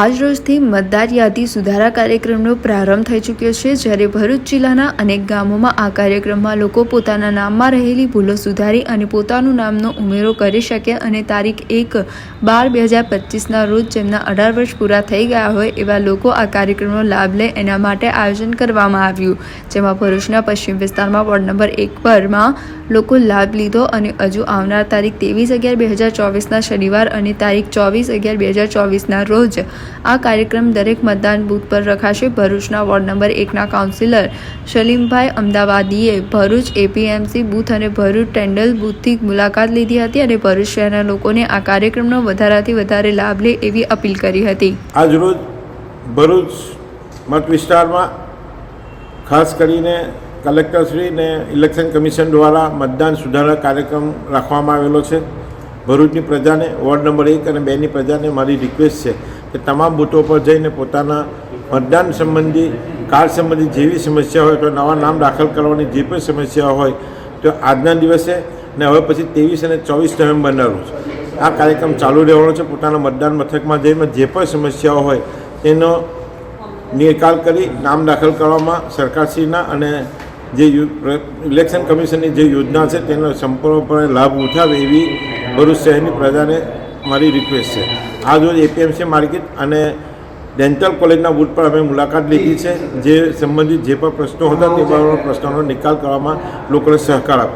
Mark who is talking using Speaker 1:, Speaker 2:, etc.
Speaker 1: આજરોજથી મતદાર યાદી સુધારા કાર્યક્રમનો પ્રારંભ થઈ ચૂક્યો છે, જ્યારે ભરૂચ જિલ્લાના અનેક ગામોમાં આ કાર્યક્રમમાં લોકો પોતાના નામમાં રહેલી ભૂલો સુધારી અને પોતાનું નામનો ઉમેરો કરી શકે અને તારીખ એક બાર બે હજાર પચીસના રોજ જેમના અઢાર વર્ષ પૂરા થઈ ગયા હોય એવા લોકો આ કાર્યક્રમનો લાભ લે એના માટે આયોજન કરવામાં આવ્યું. જેમાં ભરૂચના પશ્ચિમ વિસ્તારમાં વોર્ડ નંબર એક પરમાં લોકો લાભ લીધો અને હજુ આવનાર તારીખ ત્રેવીસ અગિયાર બે હજાર ચોવીસના શનિવાર અને તારીખ ચોવીસ અગિયાર બે હજાર ચોવીસના રોજ આ કાર્યક્રમ દરેક મતદાન બૂથ પર રખાશે. ભરૂચના વોર્ડ નંબર એકના કાઉન્સિલર સલીમભાઈ અમદાવાદીએ ભરૂચ એપીએમસી બૂથ અને ભરૂચ ટેન્ડલ બૂથથી મુલાકાત લીધી હતી અને ભરૂચ શહેરના લોકોને આ કાર્યક્રમનો વધારાથી વધારે લાભ લે એવી અપીલ કરી હતી.
Speaker 2: આજરોજ ભરૂચ મત વિસ્તારમાં ખાસ કરીને કલેક્ટરશ્રી ને ઇલેક્શન કમિશન દ્વારા મતદાન સુધારા કાર્યક્રમ રાખવામાં આવેલો છે. ભરૂચની પ્રજાને વોર્ડ નંબર એક અને બેની પ્રજાને મારી રિક્વેસ્ટ છે કે તમામ બૂથો પર જઈને પોતાના મતદાન સંબંધી, કાર્ડ સંબંધી જેવી સમસ્યા હોય તો નવા નામ દાખલ કરવાની જે પણ સમસ્યા હોય તો આજના દિવસે ને હવે પછી ત્રેવીસ અને ચોવીસ નવેમ્બરના રોજ આ કાર્યક્રમ ચાલુ રહેવાનો છે. પોતાના મતદાન મથકમાં જઈને જે પણ સમસ્યાઓ હોય તેનો નિકાલ કરી નામ દાખલ કરવામાં સરકારશ્રીના અને જે ઇલેક્શન કમિશનની જે યોજના છે, તેનો સંપૂર્ણપણે લાભ ઉઠાવે એવી ભરૂચ શહેરની પ્રજાને મારી રિક્વેસ્ટ છે. આજ રોજ એપીએમસી માર્કેટ અને ડેન્ટલ કોલેજના બૂથ પર અમે મુલાકાત લીધી છે. જે સંબંધિત જે પણ પ્રશ્નો હતા, તે પ્રશ્નોનો નિકાલ કરવામાં લોકોને સહકાર આપ્યો